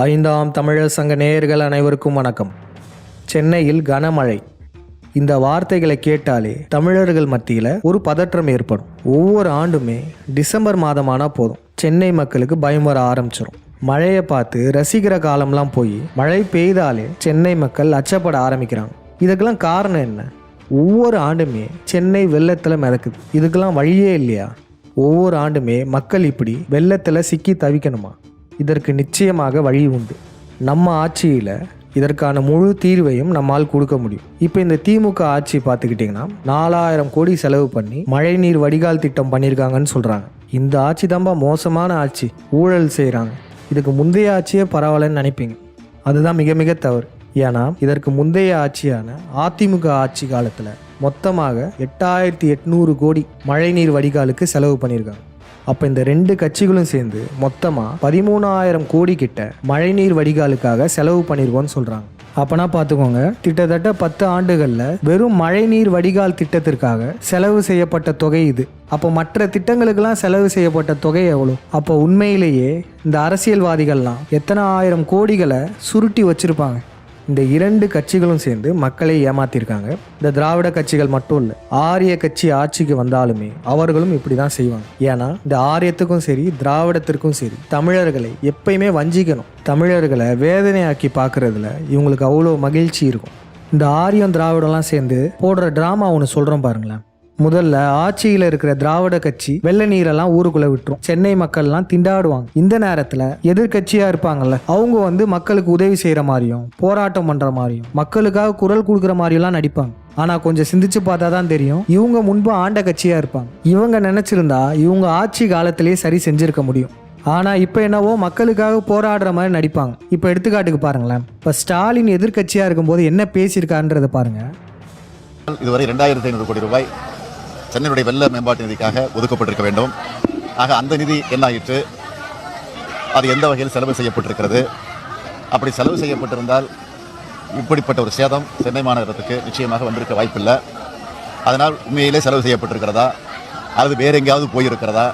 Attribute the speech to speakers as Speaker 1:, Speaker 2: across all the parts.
Speaker 1: ஐந்தாம் தமிழர் சங்க நேயர்கள் அனைவருக்கும் வணக்கம். சென்னையில் கனமழை. இந்த வார்த்தைகளை கேட்டாலே தமிழர்கள் மத்தியில் ஒரு பதற்றம் ஏற்படும். ஒவ்வொரு ஆண்டுமே டிசம்பர் மாதமானா போதும். சென்னை மக்களுக்கு பயம் வர ஆரம்பிச்சிடும் மழையை பார்த்து ரசிக்கிற காலம்லாம் போய் மழை பெய்தாலே சென்னை மக்கள் அச்சப்பட ஆரம்பிக்கிறாங்க. இதுக்கெல்லாம் காரணம் என்ன? ஒவ்வொரு ஆண்டுமே சென்னை வெள்ளத்தில் மிதக்குது. இதுக்கெல்லாம் வழியே இல்லையா? ஒவ்வொரு ஆண்டுமே மக்கள் இப்படி வெள்ளத்தில் சிக்கி தவிக்கணுமா? இதற்கு நிச்சயமாக வழி உண்டு. நம்ம ஆட்சியில் இதற்கான முழு தீர்வையும் நம்மால் கொடுக்க முடியும். இப்போ இந்த திமுக ஆட்சி பார்த்துக்கிட்டிங்கன்னா நாலாயிரம் கோடி செலவு பண்ணி மழைநீர் வடிகால் திட்டம் பண்ணியிருக்காங்கன்னு சொல்கிறாங்க இந்த ஆட்சி தான்பா மோசமான ஆட்சி. ஊழல் செய்கிறாங்க இதுக்கு முந்தைய ஆட்சியே பரவாயில்லன்னு நினைப்பீங்க. அதுதான் மிக மிக தவறு. ஏன்னா இதற்கு முந்தைய ஆட்சியான அதிமுக ஆட்சி காலத்தில் மொத்தமாக எட்டாயிரத்தி எட்நூறு கோடி மழைநீர் வடிகாலுக்கு செலவு பண்ணியிருக்காங்க அப்போ இந்த ரெண்டு கட்சிகளும் சேர்ந்து மொத்தமாக பதிமூணாயிரம் கோடி கிட்ட மழைநீர் வடிகாலுக்காக செலவு பண்ணியிருக்கோன்னு சொல்கிறாங்க அப்பனா பார்த்துக்கோங்க கிட்டத்தட்ட பத்து ஆண்டுகளில் வெறும் மழைநீர் வடிகால் திட்டத்திற்காக செலவு செய்யப்பட்ட தொகை இது. அப்போ மற்ற திட்டங்களுக்கெல்லாம் செலவு செய்யப்பட்ட தொகை எவ்வளோ அப்போ உண்மையிலேயே இந்த அரசியல்வாதிகள்லாம் எத்தனை ஆயிரம் கோடிகளை சுருட்டி வச்சுருப்பாங்க. இந்த இரண்டு கட்சிகளும் சேர்ந்து மக்களை ஏமாத்திருக்காங்க. இந்த திராவிட கட்சிகள் மட்டும் இல்லை ஆரிய கட்சி ஆட்சிக்கு வந்தாலுமே அவர்களும் இப்படி தான் செய்வாங்க. ஏன்னா இந்த ஆரியத்துக்கும் சரி திராவிடத்திற்கும் சரி தமிழர்களை எப்பயுமே வஞ்சிக்கணும். தமிழர்களை வேதனையாக்கி பார்க்கறதுல இவங்களுக்கு அவ்வளோ மகிழ்ச்சி இருக்கும். இந்த ஆரியம் திராவிடம்லாம் சேர்ந்து போடுற ட்ராமா ஒன்று சொல்கிறோம் பாருங்களேன். முதல்ல ஆட்சியில் இருக்கிற திராவிட கட்சி வெள்ள நீரெல்லாம் ஊருக்குள்ள விட்டுரும். சென்னை மக்கள்லாம் திண்டாடுவாங்க. இந்த நேரத்தில் எதிர்கட்சியா இருப்பாங்கல்ல அவங்க வந்து மக்களுக்கு உதவி செய்யற மாதிரியும் போராட்டம் பண்ற மாதிரியும் மக்களுக்காக குரல் கொடுக்குற மாதிரியெல்லாம் நடிப்பாங்க. ஆனா கொஞ்சம் சிந்திச்சு பார்த்தா தான் தெரியும் இவங்க முன்பு ஆண்ட கட்சியா இருப்பாங்க. இவங்க நினைச்சிருந்தா இவங்க ஆட்சி காலத்திலேயே சரி செஞ்சிருக்க முடியும். ஆனா இப்போ என்னவோ மக்களுக்காக போராடுற மாதிரி நடிப்பாங்க. இப்போ எடுத்துக்காட்டுக்கு பாருங்களேன். இப்போ ஸ்டாலின் எதிர்க்கட்சியா இருக்கும்போது என்ன பேசியிருக்கான்றதை பாருங்க.
Speaker 2: இதுவரை ரெண்டாயிரத்தி ஐநூறு கோடி ரூபாய் சென்னையுடைய வெள்ள மேம்பாட்டு நிதிக்காக ஒதுக்கப்பட்டிருக்க வேண்டும். ஆக அந்த நிதி என்னாயிற்று? அது எந்த வகையில் செலவு செய்யப்பட்டிருக்கிறது? அப்படி செலவு செய்யப்பட்டிருந்தால் இப்படிப்பட்ட ஒரு சேதம் சென்னை மாநகரத்துக்கு நிச்சயமாக வந்திருக்க வாய்ப்பில்லை. அதனால் உண்மையிலே செலவு செய்யப்பட்டிருக்கிறதா? அல்லது வேற எங்கேயாவது போயிருக்கிறதா?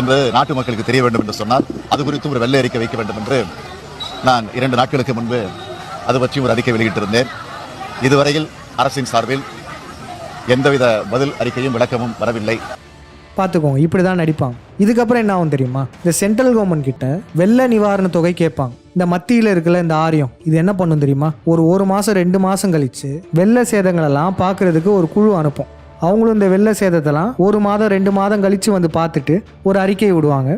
Speaker 2: என்பது நாட்டு மக்களுக்கு தெரிய வேண்டும் என்று சொன்னால் அது குறித்து ஒரு வெள்ளை அறிக்கை வைக்க வேண்டும் என்று நான் இரண்டு நாட்களுக்கு முன்பு அது பற்றி ஒரு அறிக்கை வெளியிட்டிருந்தேன். இதுவரையில் அரசின் சார்பில் எந்தவித பதில் அறிக்கையும் விளக்கமும் வரவில்லை.
Speaker 1: பார்த்துக்கோங்க இப்படி தான் நடிப்பாங்க. இதுக்கப்புறம் என்ன ஆகும் தெரியுமா? இந்த சென்ட்ரல் கவர்மெண்ட் கிட்ட வெள்ள நிவாரண தொகை கேட்பாங்க. இந்த மத்தியில் இருக்கிற இந்த ஆரியம் இது என்ன பண்ணும் தெரியுமா? ஒரு ஒரு மாதம் ரெண்டு மாதம் கழிச்சு வெள்ள சேதங்களெல்லாம் பார்க்குறதுக்கு ஒரு குழு அனுப்பும். அவங்களும் இந்த வெள்ள சேதத்தெல்லாம் ஒரு மாதம் ரெண்டு மாதம் கழிச்சு வந்து பார்த்துட்டு ஒரு அறிக்கை விடுவாங்க.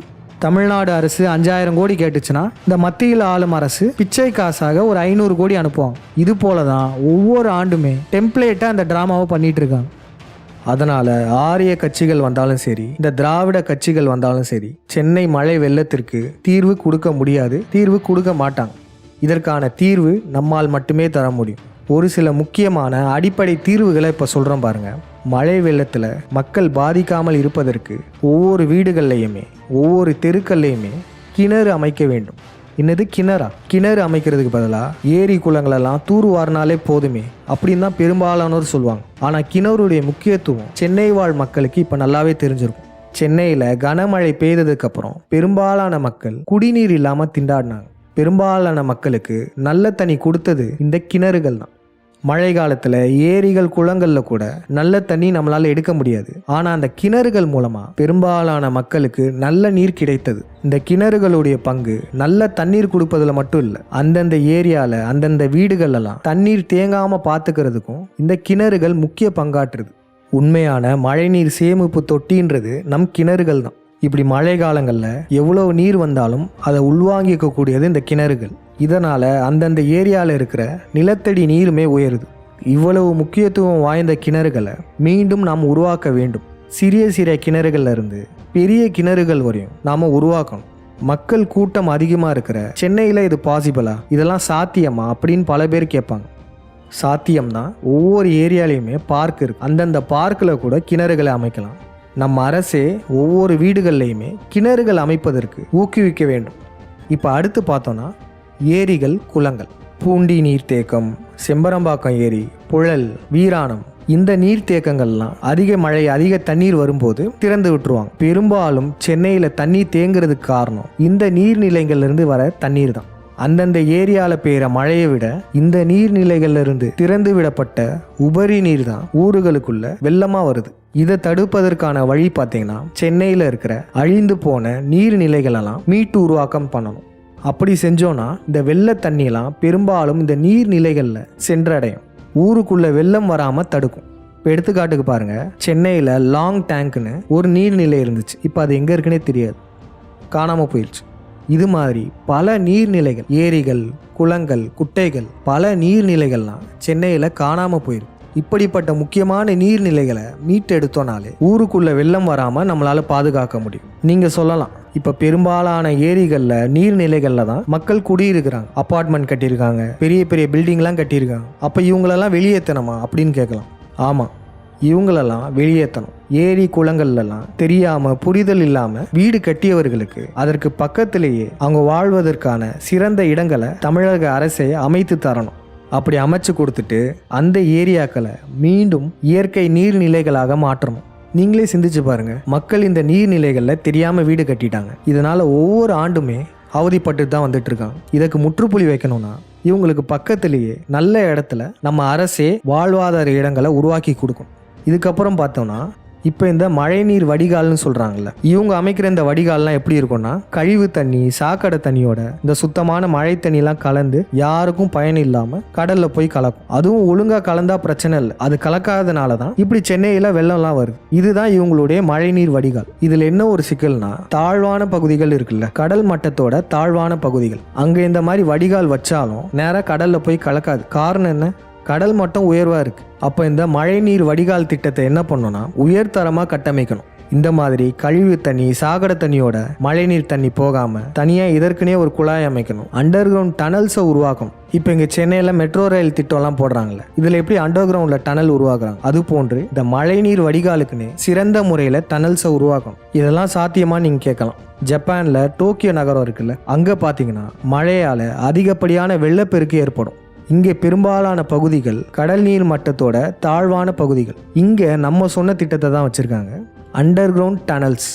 Speaker 1: தமிழ்நாடு அரசு அஞ்சாயிரம் கோடி கேட்டுச்சுன்னா இந்த மத்தியில் ஆளும் அரசு பிச்சை காசாக ஒரு ஐநூறு கோடி அனுப்புவாங்க. இது போல தான் ஒவ்வொரு ஆண்டுமே டெம்ப்ளேட்டாக அந்த ட்ராமாவை பண்ணிட்டு இருக்காங்க. அதனால் ஆரிய கட்சிகள் வந்தாலும் சரி இந்த திராவிட கட்சிகள் வந்தாலும் சரி சென்னை மழை வெள்ளத்திற்கு தீர்வு கொடுக்க முடியாது தீர்வு கொடுக்க மாட்டாங்க. இதற்கான தீர்வு நம்மால் மட்டுமே தர முடியும். ஒரு சில முக்கியமான அடிப்படை தீர்வுகளை இப்போ சொல்கிறோம் பாருங்கள் மழை வெள்ளத்தில் மக்கள் பாதிக்காமல் இருப்பதற்கு ஒவ்வொரு வீடுகள்லையுமே ஒவ்வொரு தெருக்கள்லையுமே கிணறு அமைக்க வேண்டும். என்னது கிணறா? கிணறு அமைக்கிறதுக்கு பதிலாக ஏரி குளங்களெல்லாம் தூர்வாரினாலே போதுமே அப்படின்னு தான் பெரும்பாலானோர் சொல்லுவாங்க. ஆனால் கிணறுடைய முக்கியத்துவம் சென்னை வாழ் மக்களுக்கு இப்போ நல்லாவே தெரிஞ்சிருக்கும். சென்னையில் கனமழை பெய்ததுக்கப்புறம் பெரும்பாலான மக்கள் குடிநீர் இல்லாமல் திண்டாடினாங்க. பெரும்பாலான மக்களுக்கு நல்ல தண்ணி கொடுத்தது இந்த கிணறுகள் தான். மழை காலத்தில் ஏரிகள் குளங்களில் கூட நல்ல தண்ணி நம்மளால் எடுக்க முடியாது. ஆனால் அந்த கிணறுகள் மூலமாக பெரும்பாலான மக்களுக்கு நல்ல நீர் கிடைத்தது. இந்த கிணறுகளுடைய பங்கு நல்ல தண்ணீர் கொடுப்பதில் மட்டும் இல்லை அந்தந்த ஏரியாவில் அந்தந்த வீடுகளெல்லாம் தண்ணீர் தேங்காமல் பார்த்துக்கிறதுக்கும் இந்த கிணறுகள் முக்கிய பங்காற்றுது. உண்மையான மழைநீர் சேமிப்பு தொட்டின்றது நம் கிணறுகள் தான். இப்படி மழை காலங்களில் எவ்வளோ நீர் வந்தாலும் அதை உள்வாங்கிக்கக்கூடியது இந்த கிணறுகள். இதனால் அந்தந்த ஏரியாவில் இருக்கிற நிலத்தடி நீருமே உயருது. இவ்வளவு முக்கியத்துவம் வாய்ந்த கிணறுகளை மீண்டும் நாம் உருவாக்க வேண்டும். சிறிய சிறிய கிணறுகள்ல இருந்து பெரிய கிணறுகள் வரையும் நாம் உருவாக்கணும். மக்கள் கூட்டம் அதிகமாக இருக்கிற சென்னையில் இது பாசிபிளா இதெல்லாம் சாத்தியமா? அப்படின்னு பல பேர் கேட்பாங்க. சாத்தியம்தான் ஒவ்வொரு ஏரியாலையுமே பார்க் இருக்கு. அந்தந்த பார்க்கில் கூட கிணறுகளை அமைக்கலாம். நம்ம அரசே ஒவ்வொரு வீடுகள்லையுமே கிணறுகள் அமைப்பதற்கு ஊக்குவிக்க வேண்டும். இப்போ அடுத்து பார்த்தோன்னா ஏரிகள் குளங்கள். பூண்டி நீர்த்தேக்கம் செம்பரம்பாக்கம் ஏரி புழல் வீராணம் இந்த நீர்த்தேக்கங்கள்லாம் அதிக மழை அதிக தண்ணீர் வரும்போது திறந்து விட்டுருவாங்க. பெரும்பாலும் சென்னையில் தண்ணி தேங்குறதுக்கு காரணம் இந்த நீர்நிலைகள்லேருந்து வர தண்ணீர் தான் அந்தந்த ஏரியாவில் பெய்கிற மழையை விட இந்த நீர்நிலைகள்ல இருந்து திறந்து விடப்பட்ட உபரி நீர் தான் ஊருகளுக்குள்ள வெள்ளமா வருது. இதை தடுப்பதற்கான வழி பார்த்தீங்கன்னா சென்னையில் இருக்கிற அழிந்து போன நீர்நிலைகளெல்லாம் மீட்டு உருவாக்கம் பண்ணணும். அப்படி செஞ்சோன்னா இந்த வெள்ள தண்ணியெல்லாம் பெரும்பாலும் இந்த நீர்நிலைகளில் சென்றடையும். ஊருக்குள்ள வெள்ளம் வராமல் தடுக்கும். இப்போ எடுத்துக்காட்டுக்கு பாருங்க சென்னையில் லாங் டேங்க்னு ஒரு நீர்நிலை இருந்துச்சு. இப்போ அது எங்கே இருக்குன்னே தெரியாது. காணாமல் போயிடுச்சு இது மாதிரி பல நீர்நிலைகள் ஏரிகள் குளங்கள் குட்டைகள் பல நீர்நிலைகள்லாம் சென்னையில் காணாமல் போயிருக்கு. இப்படிப்பட்ட முக்கியமான நீர்நிலைகளை மீட்டெடுத்தோனாலே ஊருக்குள்ள வெள்ளம் வராமல் நம்மளால் பாதுகாக்க முடியும். நீங்கள் சொல்லலாம். இப்போ பெரும்பாலான ஏரிகளில் நீர்நிலைகளில் தான் மக்கள் குடியிருக்கிறாங்க. அப்பார்ட்மெண்ட் கட்டியிருக்காங்க பெரிய பெரிய பில்டிங்லாம் கட்டியிருக்காங்க. அப்போ இவங்களெல்லாம் வெளியேற்றணுமா அப்படின்னு கேட்கலாம். ஆமாம் இவங்களெல்லாம் வெளியேற்றணும். ஏரி குளங்கள்லாம் தெரியாம புரிதல் இல்லாம வீடு கட்டியவர்களுக்கு அதற்கு பக்கத்திலேயே அவங்க வாழ்வதற்கான சிறந்த இடங்களை தமிழக அரசே அமைத்து தரணும். அப்படி அமைச்சு கொடுத்துட்டு அந்த ஏரியாக்களை மீண்டும் இயற்கை நீர்நிலைகளாக மாற்றணும். நீங்களே சிந்திச்சு பாருங்க. மக்கள் இந்த நீர்நிலைகளில் தெரியாம வீடு கட்டிட்டாங்க. இதனால ஒவ்வொரு ஆண்டுமே அவதிப்பட்டு தான் வந்துட்டு இருக்காங்க. இதுக்கு முற்றுப்புள்ளி வைக்கணும்னா இவங்களுக்கு பக்கத்திலேயே நல்ல இடத்துல நம்ம அரசே வாழ்வாதார இடங்களை உருவாக்கி கொடுக்கும் இதுக்கப்புறம் பார்த்தோம்னா இப்போ இந்த மழைநீர் வடிகால்னு சொல்கிறாங்கல்ல இவங்க அமைக்கிற இந்த வடிகால்லாம் எப்படி இருக்கும்னா கழிவு தண்ணி சாக்கடை தண்ணியோட இந்த சுத்தமான மழை தண்ணிலாம் கலந்து யாருக்கும் பயன் இல்லாமல் கடலில் போய் கலக்கும். அதுவும் ஒழுங்காக கலந்தா பிரச்சனை இல்லை. அது கலக்காதனால தான் இப்படி சென்னையில் வெள்ளம்லாம் வருது. இதுதான் இவங்களுடைய மழைநீர் வடிகால். இதில் என்ன ஒரு சிக்கல்னா தாழ்வான பகுதிகள் இருக்குல்ல கடல் மட்டத்தோட தாழ்வான பகுதிகள். அங்கே இந்த மாதிரி வடிகால் வச்சாலும் நேராக கடலில் போய் கலக்காது. காரணம் என்ன? கடல் மட்டம் உயர்வாக இருக்குது அப்போ இந்த மழைநீர் வடிகால் திட்டத்தை என்ன பண்ணணும்னா உயர்தரமாக கட்டமைக்கணும். இந்த மாதிரி கழிவு தண்ணி சாக்கடை தண்ணியோட மழைநீர் தண்ணி போகாமல் தனியாக இதற்குனே ஒரு குழாய் அமைக்கணும். அண்டர் கிரவுண்ட் டனல்ஸை உருவாக்கணும். இப்போ இங்கே சென்னையில் மெட்ரோ ரயில் திட்டம்லாம் போடுறாங்கல்ல இதில் எப்படி அண்டர் கிரவுண்டில் டனல் உருவாக்குறாங்க? அது போன்று இந்த மழைநீர் வடிகாலுக்குன்னு சிறந்த முறையில் டனல்ஸை உருவாக்கணும். இதெல்லாம் சாத்தியமாக நீங்கள் கேட்கலாம். ஜப்பானில் டோக்கியோ நகரம் இருக்குல்ல அங்கே பார்த்தீங்கன்னா மழையால் அதிகப்படியான வெள்ளப்பெருக்கு ஏற்படும். இங்கே பெரும்பாலான பகுதிகள் கடல் நீர் மட்டத்தோட தாழ்வான பகுதிகள். இங்கே நம்ம சொன்ன திட்டத்தை தான் வச்சுருக்காங்க. அண்டர் கிரவுண்ட் டனல்ஸ்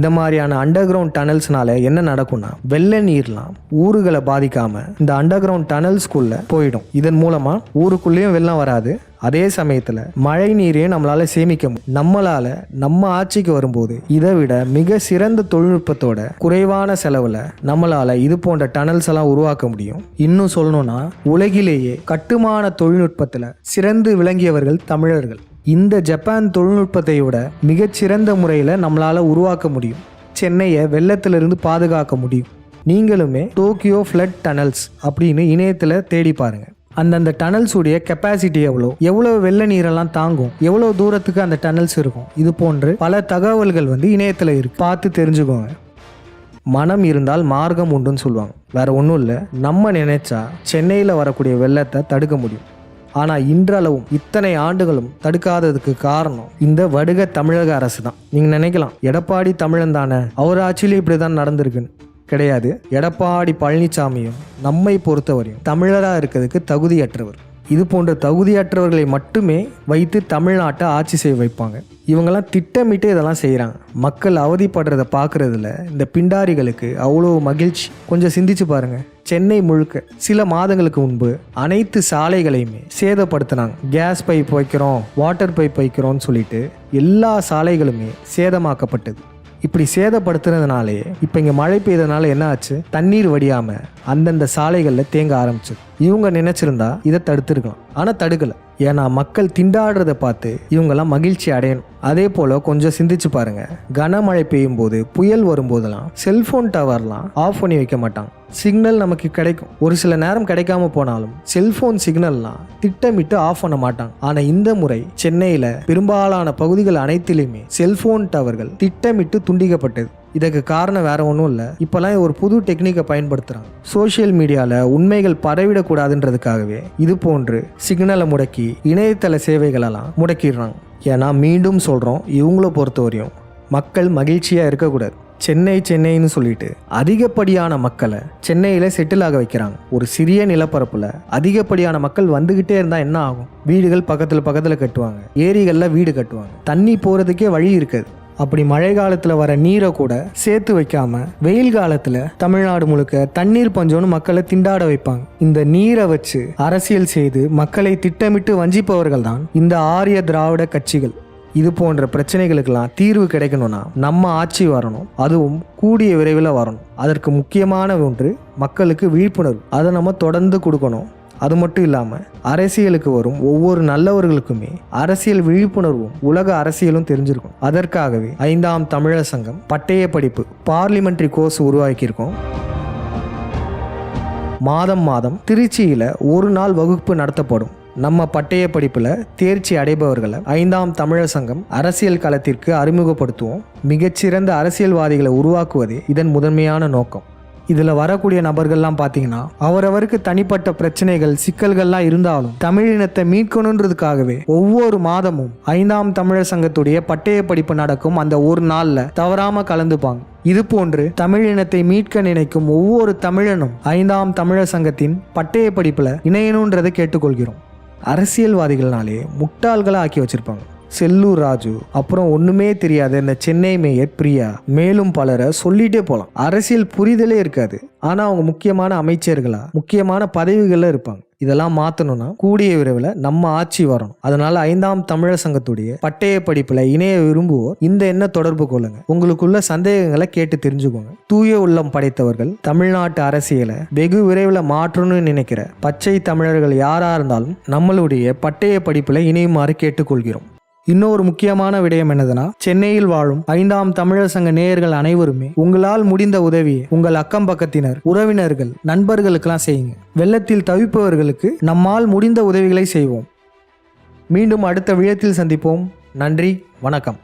Speaker 1: இந்த மாதிரியான அண்டர் கிரவுண்ட் டனல்ஸ்னால என்ன நடக்கும்னா வெள்ள நீர்லாம் ஊருகளை பாதிக்காம இந்த அண்டர் கிரவுண்ட் டனல்ஸ்குள்ள போயிடும். இதன் மூலமா ஊருக்குள்ளேயும் வெள்ளம் வராது. அதே சமயத்தில் மழை நீரையும் நம்மளால் சேமிக்க முடியும் நம்மளால் நம்ம ஆட்சிக்கு வரும்போது இதை விட மிக சிறந்த தொழில்நுட்பத்தோட குறைவான செலவில் நம்மளால் இது போன்ற டனல்ஸ் எல்லாம் உருவாக்க முடியும். இன்னும் சொல்லணும்னா உலகிலேயே கட்டுமான தொழில்நுட்பத்தில் சிறந்து விளங்கியவர்கள் தமிழர்கள். இந்த ஜப்பான் தொழில்நுட்பத்தை விட மிகச்சிறந்த முறையில் நம்மளால் உருவாக்க முடியும். சென்னையை வெள்ளத்திலிருந்து பாதுகாக்க முடியும். நீங்களுமே டோக்கியோ ஃப்ளட் டனல்ஸ் அப்படின்னு இணையத்தில் தேடி பாருங்கள் அந்தந்த டனல்ஸ் உடைய கெப்பாசிட்டி எவ்வளோ எவ்வளோ வெள்ள நீரெல்லாம் தாங்கும் எவ்வளோ தூரத்துக்கு அந்த டனல்ஸ் இருக்கும் இது போன்று பல தகவல்கள் வந்து இணையத்தில் இருக்கு. பார்த்து தெரிஞ்சுக்கோங்க. மனம் இருந்தால் மார்க்கம் உண்டுன்னு சொல்லுவாங்க. வேற ஒன்றும் இல்லை நம்ம நினைச்சா சென்னையில் வரக்கூடிய வெள்ளத்தை தடுக்க முடியும். ஆனால் இன்றளவும் இத்தனை ஆண்டுகளும் தடுக்காததுக்கு காரணம் இந்த வடுக தமிழக அரசு தான் நீங்கள் நினைக்கலாம் எடப்பாடி தமிழன் தானே அவர் ஆட்சியிலே இப்படி தான் நடந்திருக்குன்னு. கிடையாது. எடப்பாடி பழனிசாமியும் நம்மை பொறுத்தவரையும் தமிழராக இருக்கிறதுக்கு தகுதியற்றவர். இது போன்ற தகுதியற்றவர்களை மட்டுமே வைத்து தமிழ்நாட்டை ஆட்சி செய்ய வைப்பாங்க. இவங்கெல்லாம் திட்டமிட்டு இதெல்லாம் செய்கிறாங்க மக்கள் அவதிப்படுறத பார்க்குறதுல இந்த பிண்டாரிகளுக்கு அவ்வளோ மகிழ்ச்சி. கொஞ்சம் சிந்திச்சு பாருங்கள் சென்னை முழுக்க சில மாதங்களுக்கு முன்பு அனைத்து சாலைகளையுமே சேதப்படுத்தினாங்க. கேஸ் பைப் வைக்கிறோம் வாட்டர் பைப் வைக்கிறோம்னு சொல்லிட்டு எல்லா சாலைகளுமே சேதமாக்கப்பட்டது. இப்படி சேதப்படுத்துனதுனாலே இப்போ இங்கே மழை பெய்ததுனால என்ன ஆச்சு? தண்ணீர் வடியாமல் அந்தந்த சாலைகளில் தேங்க ஆரம்பிச்சது. இவங்க நினைச்சிருந்தா இதை தடுத்துருக்கலாம். ஆனால் தடுக்கலை. ஏன்னா மக்கள் திண்டாடுறதை பார்த்து இவங்கெல்லாம் மகிழ்ச்சி அடையணும். அதே போல் கொஞ்சம் சிந்திச்சு பாருங்க. கனமழை பெய்யும் போது புயல் வரும்போதெல்லாம் செல்ஃபோன் டவர்லாம் ஆஃப் பண்ணி வைக்க மாட்டாங்க. சிக்னல் நமக்கு கிடைக்கும். ஒரு சில நேரம் கிடைக்காம போனாலும் செல்போன் சிக்னல்லாம் திட்டமிட்டு ஆஃப் பண்ண மாட்டாங்க. ஆனா இந்த முறை சென்னையில பெரும்பாலான பகுதிகள் அனைத்திலுமே செல்போன் டவர்கள் திட்டமிட்டு துண்டிக்கப்பட்டது. இதுக்கு காரணம் வேற ஒன்றும் இல்லை. இப்போல்லாம் ஒரு புது டெக்னிக்கை பயன்படுத்துகிறாங்க சோஷியல் மீடியாவில் உண்மைகள் பரவிடக்கூடாதுன்றதுக்காகவே இது போன்று சிக்னலை முடக்கி இணையதள சேவைகளெல்லாம் முடக்கிடுறாங்க. ஏன்னா மீண்டும் சொல்கிறோம் இவங்கள பொறுத்தவரையும் மக்கள் மகிழ்ச்சியாக இருக்கக்கூடாது. சென்னை சென்னைன்னு சொல்லிட்டு அதிகப்படியான மக்களை சென்னையில் செட்டில் ஆக வைக்கிறாங்க. ஒரு சிறிய நிலப்பரப்பில் அதிகப்படியான மக்கள் வந்துக்கிட்டே இருந்தால் என்ன ஆகும்? வீடுகள் பக்கத்தில் பக்கத்தில் கட்டுவாங்க. ஏரிகளில் வீடு கட்டுவாங்க. தண்ணி போகிறதுக்கே வழி இருக்காது. அப்படி மழை காலத்தில் வர நீரை கூட சேர்த்து வைக்காம வெயில் காலத்தில் தமிழ்நாடு முழுக்க தண்ணீர் பஞ்சம்னு மக்களை திண்டாட வைப்பாங்க. இந்த நீரை வச்சு அரசியல் செய்து மக்களை திட்டமிட்டு வஞ்சிப்பவர்கள் தான் இந்த ஆரிய திராவிட கட்சிகள். இது போன்ற பிரச்சனைகளுக்கெல்லாம் தீர்வு கிடைக்கணும்னா நம்ம ஆட்சி வரணும். அதுவும் கூடிய விரைவில் வரணும். அதற்கு முக்கியமான ஒன்று மக்களுக்கு விழிப்புணர்வு. அதை நம்ம தொடர்ந்து கொடுக்கணும். அது மட்டும் இல்லாமல் அரசியலுக்கு வரும் ஒவ்வொரு நல்லவர்களுக்குமே அரசியல் விழிப்புணர்வும் உலக அரசியலும் தெரிஞ்சிருக்கும். அதற்காகவே ஐந்தாம் தமிழர் சங்கம் பட்டய படிப்பு பார்லிமெண்ட்ரி கோர்ஸ் உருவாக்கியிருக்கோம். மாதம் மாதம் திருச்சியில் ஒரு நாள் வகுப்பு நடத்தப்படும். நம்ம பட்டய படிப்பில் தேர்ச்சி அடைபவர்களை ஐந்தாம் தமிழர் சங்கம் அரசியல் களத்திற்கு அறிமுகப்படுத்துவோம். மிகச்சிறந்த அரசியல்வாதிகளை உருவாக்குவதே இதன் முதன்மையான நோக்கம். இதில் வரக்கூடிய நபர்கள்லாம் பார்த்தீங்கன்னா அவரவருக்கு தனிப்பட்ட பிரச்சனைகள் சிக்கல்கள்லாம் இருந்தாலும் தமிழினத்தை மீட்கணுன்றதுக்காகவே ஒவ்வொரு மாதமும் ஐந்தாம் தமிழர் சங்கத்துடைய பட்டய படிப்பு நடக்கும். அந்த ஒரு நாளில் தவறாமல் கலந்துப்பாங்க. இது போன்று தமிழினத்தை மீட்க நினைக்கும் ஒவ்வொரு தமிழனும் ஐந்தாம் தமிழர் சங்கத்தின் பட்டய படிப்பில் இணையணுன்றதை கேட்டுக்கொள்கிறோம். அரசியல்வாதிகள்னாலே முட்டாள்களை ஆக்கி வச்சிருப்பாங்க. செல்லூர் ராஜு. அப்புறம் ஒண்ணுமே தெரியாத இந்த சென்னை மேயர் பிரியா. மேலும் பலரை சொல்லிட்டே போகலாம் அரசியல் புரிதலே இருக்காது. ஆனா அவங்க முக்கியமான அமைச்சர்களா முக்கியமான பதவிகள்ல இருப்பாங்க. இதெல்லாம் மாத்தணும்னா கூடிய விரைவில் நம்ம ஆட்சி வரணும். அதனால ஐந்தாம் தமிழர் சங்கத்துடைய பட்டய படிப்புல இணைய விரும்புவோர் இந்த எண்ண தொடர்பு கொள்ளுங்க. உங்களுக்குள்ள சந்தேகங்களை கேட்டு தெரிஞ்சுக்கோங்க. தூய உள்ளம் படைத்தவர்கள் தமிழ்நாட்டு அரசியலை வெகு விரைவில் மாற்றணும்னு நினைக்கிற பச்சை தமிழர்கள் யாரா இருந்தாலும் நம்மளுடைய பட்டய படிப்புல இணையுமாறு கேட்டுக்கொள்கிறோம். இன்னொரு முக்கியமான விடயம் என்னதுன்னா சென்னையில் வாழும் ஐந்தாம் தமிழர் சங்க நேயர்கள் அனைவருமே உங்களால் முடிந்த உதவியை உங்கள் அக்கம் பக்கத்தினர் உறவினர்கள் நண்பர்களுக்கெல்லாம் செய்யுங்க. வெள்ளத்தில் தவிப்பவர்களுக்கு நம்மால் முடிந்த உதவிகளை செய்வோம். மீண்டும் அடுத்த விழத்தில் சந்திப்போம். நன்றி வணக்கம்.